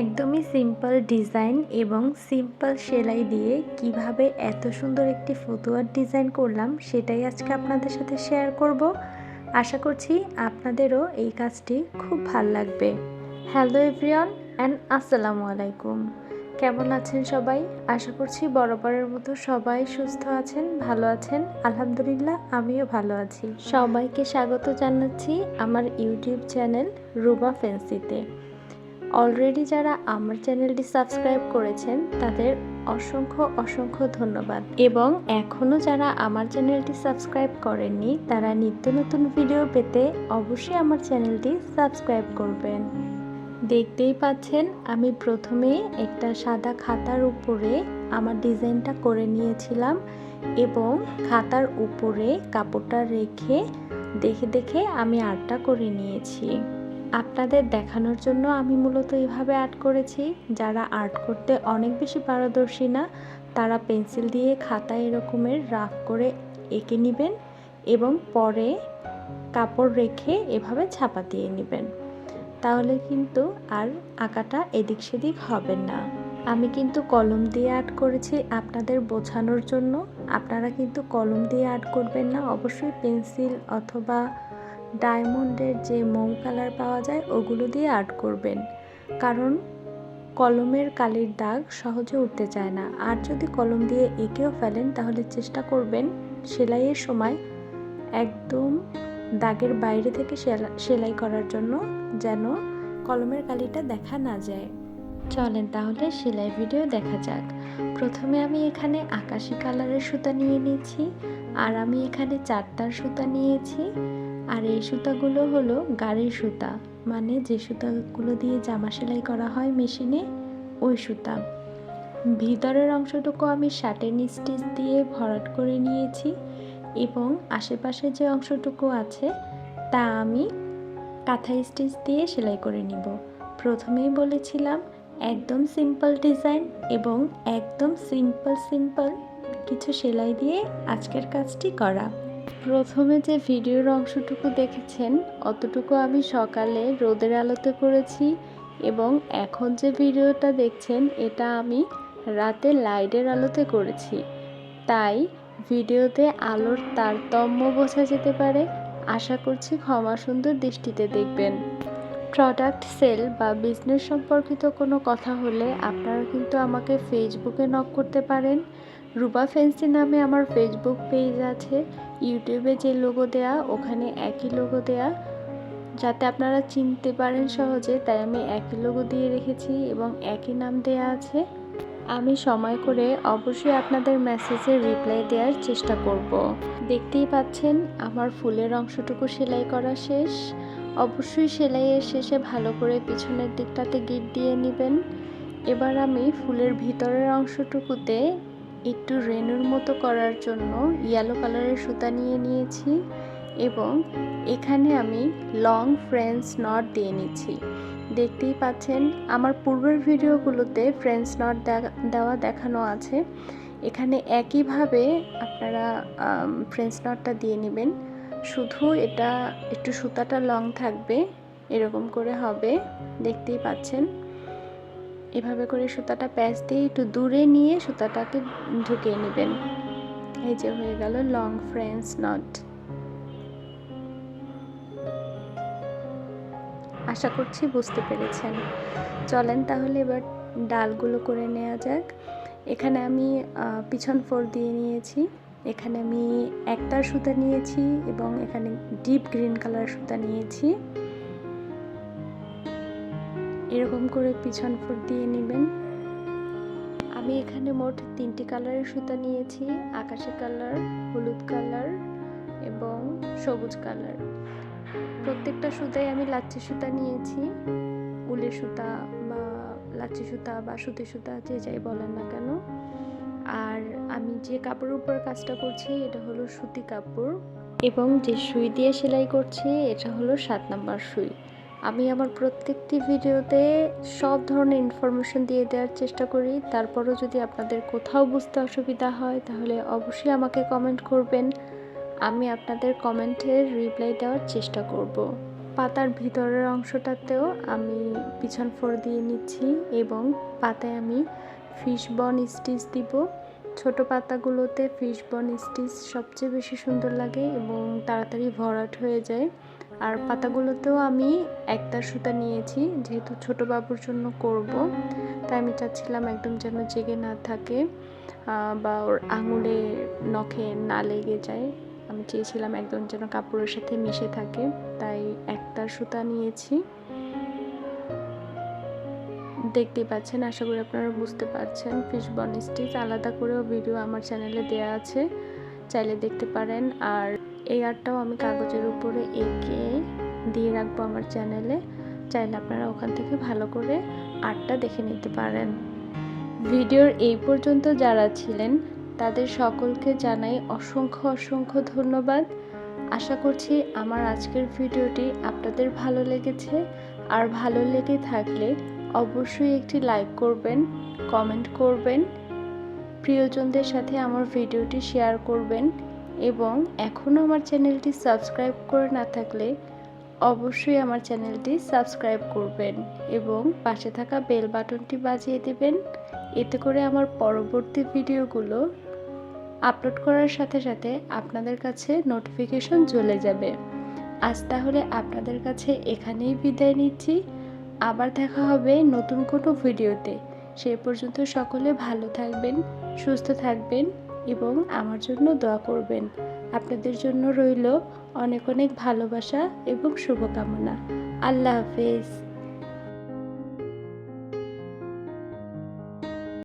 একদমই simple design এবং simple সেলাই দিয়ে কীভাবে এত সুন্দর একটি ফতুয়ার ডিজাইন করলাম, সেটাই আজকে আপনাদের সাথে শেয়ার করব। আশা করছি আপনাদেরও এই কাজটি খুব ভালো লাগবে। হ্যালো এভরিওয়ান অ্যান্ড আসসালামু আলাইকুম। কেমন আছেন সবাই? আশা করছি বরাবরের মতো সবাই সুস্থ আছেন, ভালো আছেন। আলহামদুলিল্লাহ, আমিও ভালো আছি। সবাইকে স্বাগত জানাচ্ছি আমার ইউটিউব চ্যানেল রুবা ফেন্সিতে অলরেডি যারা আমার চ্যানেলটি সাবস্ক্রাইব করেছেন, তাদের অসংখ্য অসংখ্য ধন্যবাদ। এবং এখনও যারা আমার চ্যানেলটি সাবস্ক্রাইব করেননি, তারা নিত্য নতুন ভিডিও পেতে অবশ্যই আমার চ্যানেলটি সাবস্ক্রাইব করবেন। দেখতেই পাচ্ছেন, আমি প্রথমে একটা সাদা খাতার উপরে আমার ডিজাইনটা করে নিয়েছিলাম এবং খাতার উপরে কাপড়টা রেখে দেখে দেখে আমি আর্টটা করে নিয়েছি। আপনাদের দেখানোর জন্য আমি মূলত এইভাবে আর্ট করেছি। যারা আর্ট করতে অনেক বেশি পারদর্শী না, তারা পেন্সিল দিয়ে খাতায় এরকমের রাফ করে এঁকে নেবেন এবং পরে কাপড় রেখে এভাবে ছাপা দিয়ে নেবেন। তাহলে কিন্তু আর আঁকাটা এদিক সেদিক হবে না। আমি কিন্তু কলম দিয়ে আর্ট করেছি আপনাদের বোঝানোর জন্য। আপনারা কিন্তু কলম দিয়ে আর্ট করবেন না। অবশ্যই পেন্সিল অথবা ডায়মন্ডের যে মৌ কালার পাওয়া যায়, ওগুলো দিয়ে আর্ট করবেন। কারণ কলমের কালির দাগ সহজে উঠতে চায় না। আর যদি কলম দিয়ে এঁকেও ফেলেন, তাহলে চেষ্টা করবেন সেলাইয়ের সময় একদম দাগের বাইরে থেকে সেলাই করার জন্য যেন কলমের কালিটা দেখা না যায়। চলেন তাহলে সেলাই ভিডিও দেখা যাক। প্রথমে আমি এখানে আকাশি কালারের সুতা নিয়ে নিয়েছি, আর আমি এখানে চারটার সুতা নিয়েছি। আর এই সুতাগুলো হলো গাড়ির সুতা। মানে যে সুতাগুলো দিয়ে জামা সেলাই করা হয় মেশিনে, ওই সুতা। ভিতরের অংশটুকু আমি শার্টেন স্টিচ দিয়ে ভরাট করে নিয়েছি এবং আশেপাশে যে অংশটুকু আছে, তা আমি কাঁথা স্টিচ দিয়ে সেলাই করে নিব। প্রথমেই বলেছিলাম, একদম সিম্পল ডিজাইন এবং একদম সিম্পল সিম্পল কিছু সেলাই দিয়ে আজকের কাজটি করা। প্রথমে যে ভিডিওর অংশটুকু দেখেছেন, অতটুকু আমি সকালে রোদের আলোতে করেছি এবং এখন যে ভিডিওটা দেখছেন, এটা আমি রাতে লাইটের আলোতে করেছি। তাই ভিডিওতে আলোর তারতম্য বোঝা যেতে পারে। আশা করছি ক্ষমা সুন্দর দৃষ্টিতে দেখবেন। প্রোডাক্ট সেল বা বিজনেস সম্পর্কিত কোনো কথা হলে আপনারা কিন্তু আমাকে ফেসবুকে নক করতে পারেন। রুবা ফেন্সি নামে আমার ফেসবুক পেজ আছে। ইউটিউবে যে লোগো দেয়া, ওখানে একই লোগো দেয়া। যাতে আপনারা চিনতে পারেন সহজে, তাই আমি একই লোগো দিয়ে রেখেছি এবং একই নাম দেয়া আছে। আমি সময় করে অবশ্যই আপনাদের মেসেজের রিপ্লাই দেওয়ার চেষ্টা করব। দেখতেই পাচ্ছেন, আমার ফুলের অংশটুকু সেলাই করা শেষ। অবশ্যই সেলাইয়ের শেষে ভালো করে পিছনের দিকটাতে গিট দিয়ে নেবেন। এবার আমি ফুলের ভিতরের অংশটুকুতে একটু রেনুর মতো করার জন্য ইয়েলো কালারের সুতা নিয়ে নিয়েছি এবং এখানে আমি লং ফ্রেন্স নট দিয়ে নিচ্ছি। দেখতেই পাচ্ছেন, আমার পূর্বের ভিডিওগুলোতে ফ্রেন্স নট দেওয়া দেখানো আছে। এখানে একইভাবে আপনারা ফ্রেন্স নটটা দিয়ে নেবেন। শুধু এটা, একটু সুতাটা লং থাকবে, এরকম করে হবে। দেখতেই পাচ্ছেন। এভাবে করে সুতাটা প্যাচ দিয়ে একটু দূরে নিয়ে সুতাটাকে ঢুকিয়ে নেবেন। এই যে হয়ে গেল লং ফ্রেন্স নট আশা করছি বুঝতে পেরেছেন। চলেন তাহলে এবার ডালগুলো করে নেওয়া যাক। এখানে আমি পিছন ফোর দিয়ে নিয়েছি। এখানে আমি একটার সুতা নিয়েছি এবং এখানে ডিপ গ্রিন কালার সুতা নিয়েছি। এরকম করে পিছন ফুট দিয়ে নেবেন। আমি এখানে মোট তিনটি কালারের সুতা নিয়েছি, আকাশি কালার, হলুদ কালার এবং সবুজ কালার। প্রত্যেকটা সুতায় আমি লাচ্ছি সুতা নিয়েছি উলের সুতা বা লাচ্ছি সুতা বা সুতি সুতা যে যাই বলেন না কেন। আর আমি যে কাপড়ের উপর কাজটা করছি, এটা হলো সুতি কাপড় এবং যে সুই দিয়ে সেলাই করছি, এটা হলো সাত নাম্বার সুই। আমি আমার প্রত্যেকটি ভিডিওতে সব ধরনের ইনফরমেশন দিয়ে দেওয়ার চেষ্টা করি। তারপরও যদি আপনাদের কোথাও বুঝতে অসুবিধা হয়, তাহলে অবশ্যই আমাকে কমেন্ট করবেন। আমি আপনাদের কমেন্টের রিপ্লাই দেওয়ার চেষ্টা করব। পাতার ভিতরের অংশটাতেও আমি পিছন ফোড় দিয়ে নিচ্ছি এবং পাতায় আমি ফিশ বন স্টিচ দিব। ছোট পাতাগুলোতে ফিশ বন স্টিচ সবচেয়ে বেশি সুন্দর লাগে এবং তাড়াতাড়ি ভরাট হয়ে যায়। আর পাতাগুলোতেও আমি একটা সুতা নিয়েছি, যেহেতু ছোট বাবুর জন্য করব। তাই আমি চাচ্ছিলাম একদম যেন জেগে না থাকে বা ওর আঙুলে, নখে না লেগে যায়। আমি চেয়েছিলাম একদম যেন কাপড়ের সাথে মিশে থাকে, তাই একটা সুতা নিয়েছি। দেখতে পাচ্ছেন, আশা করি আপনারা বুঝতে পারছেন, ফিশ বন স্টিচ আলাদা করেও ভিডিও আমার চ্যানেলে দেওয়া আছে, চাইলে দেখতে পারেন। আর এই আর্টটাও আমি কাগজের উপরে এঁকে দিয়ে রাখব আমার চ্যানেলে। চাইলে আপনারা ওখান থেকে ভালো করে আর্টটা দেখে নিতে পারেন। ভিডিওর এই পর্যন্ত যারা ছিলেন, তাদের সকলকে জানাই অসংখ্য অসংখ্য ধন্যবাদ। আশা করছি আমার আজকের ভিডিওটি আপনাদের ভালো লেগেছে। আর ভালো লেগে থাকলে অবশ্যই একটি লাইক করবেন, কমেন্ট করবেন, প্রিয়জনদের সাথে আমার ভিডিওটি শেয়ার করবেন। এবং এখনও আমার চ্যানেলটি সাবস্ক্রাইব করে না থাকলে অবশ্যই আমার চ্যানেলটি সাবস্ক্রাইব করবেন এবং পাশে থাকা বেল বাটনটি বাজিয়ে দেবেন। এতে করে আমার পরবর্তী ভিডিওগুলো আপলোড করার সাথে সাথে আপনাদের কাছে নোটিফিকেশন চলে যাবে। আজ তাহলে আপনাদের কাছে এখানেই বিদায় নিচ্ছি। আবার দেখা হবে নতুন কোনো ভিডিওতে। সেই পর্যন্ত সকলে ভালো থাকবেন, সুস্থ থাকবেন। এবং আমার জন্য দোয়া করবেন। আপনাদের জন্য রইল অনেক অনেক ভালোবাসা এবং শুভকামনা। আল্লাহ হাফেজ।